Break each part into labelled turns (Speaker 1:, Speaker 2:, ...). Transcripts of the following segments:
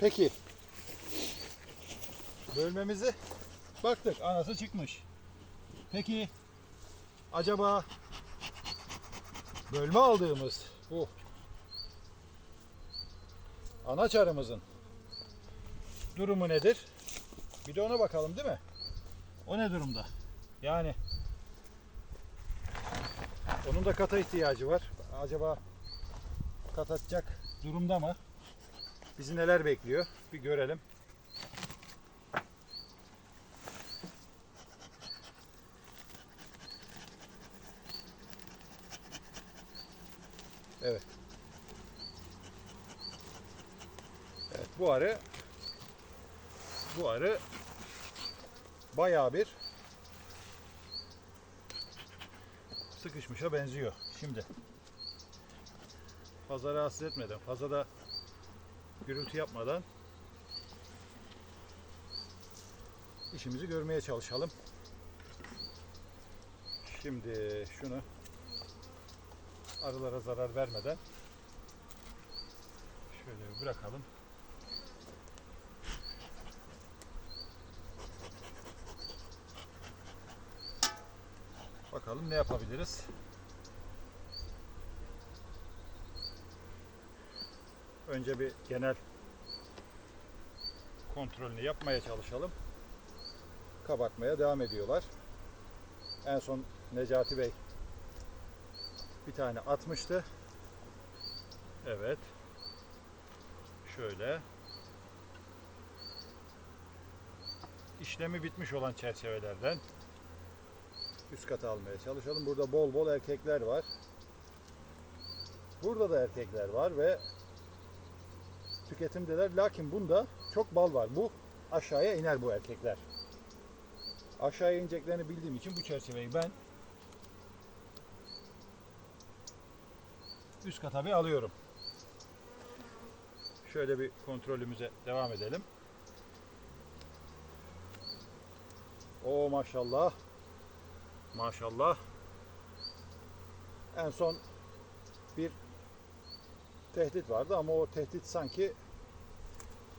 Speaker 1: Peki. Bölmemizi baktık. Anası çıkmış. Peki acaba bölme aldığımız bu anaçarımızın durumu nedir? Bir de ona bakalım değil mi? O ne durumda? Yani onun da kata ihtiyacı var. Acaba kat atacak durumda mı? Bizi neler bekliyor? Bir görelim. Evet. Evet bu arı bu arı bayağı bir sıkışmışa benziyor. Şimdi fazla rahatsız etmeden, fazla da gürültü yapmadan işimizi görmeye çalışalım. Şimdi şunu arılara zarar vermeden şöyle bırakalım. Bakalım ne yapabiliriz. Önce bir genel kontrolünü yapmaya çalışalım. Kabartmaya devam ediyorlar. En son Necati Bey bir tane atmıştı. Evet. Şöyle. İşlemi bitmiş olan çerçevelerden üst kata almaya çalışalım. Burada bol bol erkekler var. Burada da erkekler var ve tüketimdeler. Lakin bunda çok bal var. Bu aşağıya iner bu erkekler. Aşağıya ineceklerini bildiğim için bu çerçeveyi ben üst kata bir alıyorum. Şöyle bir kontrolümüze devam edelim. O maşallah. Maşallah. En son bir tehdit vardı ama o tehdit sanki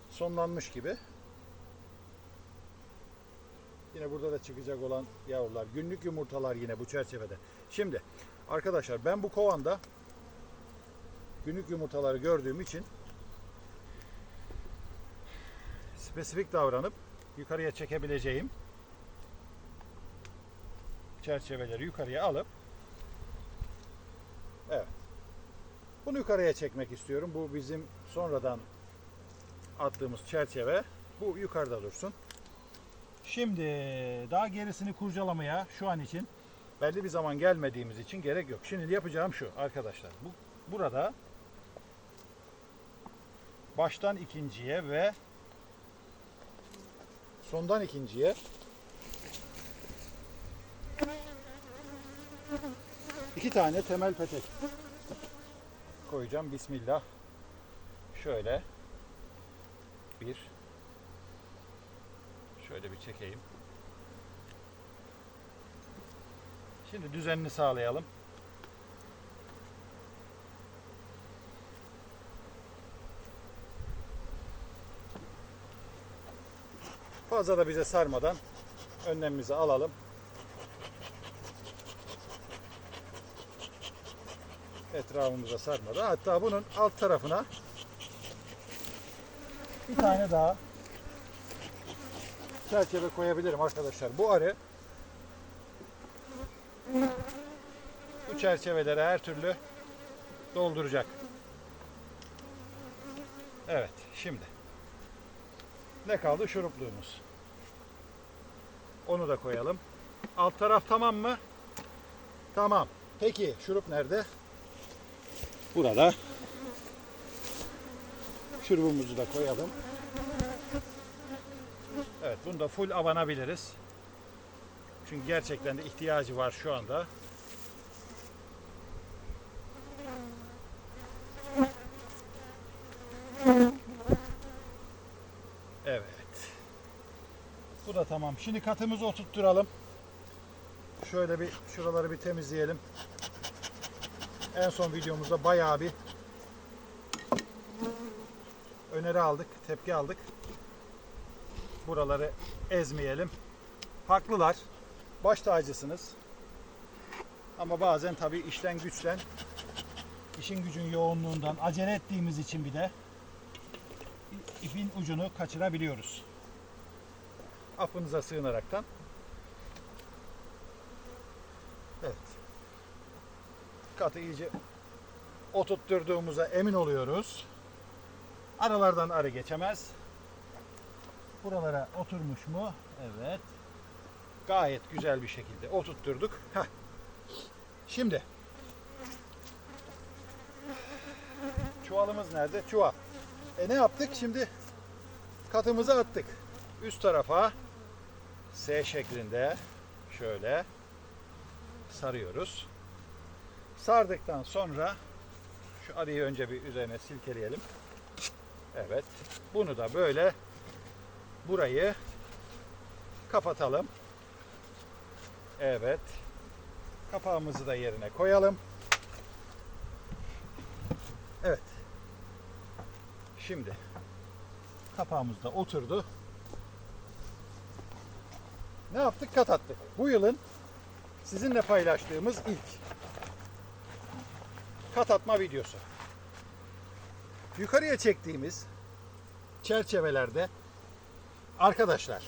Speaker 1: sonlanmış gibi. Yine burada da çıkacak olan yavrular. Günlük yumurtalar yine bu çerçevede. Şimdi arkadaşlar ben bu kovanda günlük yumurtaları gördüğüm için spesifik davranıp yukarıya çekebileceğim çerçeveleri yukarıya alıp evet bunu yukarıya çekmek istiyorum. Bu bizim sonradan attığımız çerçeve. Bu yukarıda dursun. Şimdi daha gerisini kurcalamaya şu an için belli bir zaman gelmediğimiz için gerek yok. Şimdi yapacağım şu arkadaşlar. Bu burada baştan ikinciye ve sondan ikinciye iki tane temel petek koyacağım. Bismillah. Şöyle bir şöyle bir çekeyim. Şimdi düzenini sağlayalım. Fazla da bize sarmadan önlemimizi alalım. Etrafımıza sarmadan. Hatta bunun alt tarafına bir tane daha çerçeve koyabilirim arkadaşlar. Bu arı bu çerçevelere her türlü dolduracak. Evet, şimdi ne kaldı? Şurupluğumuz. Onu da koyalım. Alt taraf tamam mı? Tamam. Peki şurup nerede? Burada. Şurubumuzu da koyalım. Evet, bunu da full abanabiliriz. Çünkü gerçekten de ihtiyacı var şu anda. Evet. Bu da tamam. Şimdi katımızı oturtturalım. Şöyle bir şuraları bir temizleyelim. En son videomuzda bayağı bir öneri aldık, tepki aldık. Buraları ezmeyelim. Haklılar. Baş tacısınız. Ama bazen tabii işten güçten, işin gücün yoğunluğundan acele ettiğimiz için bir de ipin ucunu kaçırabiliyoruz. Affınıza sığınaraktan. Evet. Katı iyice oturtturduğumuza emin oluyoruz. Aralardan arı geçemez. Buralara oturmuş mu? Evet. Gayet güzel bir şekilde oturtturduk. Heh. Şimdi çuvalımız nerede? Çuval. E ne yaptık? Şimdi katımızı attık. Üst tarafa S şeklinde şöyle sarıyoruz. Sardıktan sonra şu arıyı önce bir üzerine silkeleyelim. Evet. Bunu da böyle burayı kapatalım. Evet. Kapağımızı da yerine koyalım. Evet. Şimdi kapağımız da oturdu. Ne yaptık? Kat attık. Bu yılın sizinle paylaştığımız ilk kat atma videosu. Yukarıya çektiğimiz çerçevelerde arkadaşlar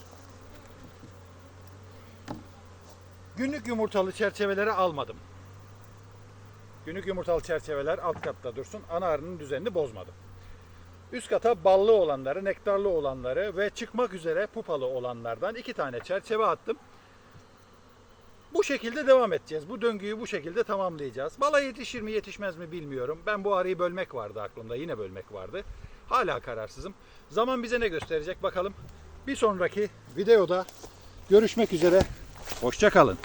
Speaker 1: günlük yumurtalı çerçeveleri almadım. Günlük yumurtalı çerçeveler alt katta dursun. Ana arının düzenini bozmadım. Üst kata ballı olanları, nektarlı olanları ve çıkmak üzere pupalı olanlardan iki tane çerçeve attım. Bu şekilde devam edeceğiz. Bu döngüyü bu şekilde tamamlayacağız. Bala yetişir mi yetişmez mi bilmiyorum. Ben bu arıyı bölmek vardı aklımda. Yine bölmek vardı. Hala kararsızım. Zaman bize ne gösterecek bakalım. Bir sonraki videoda görüşmek üzere. Hoşçakalın.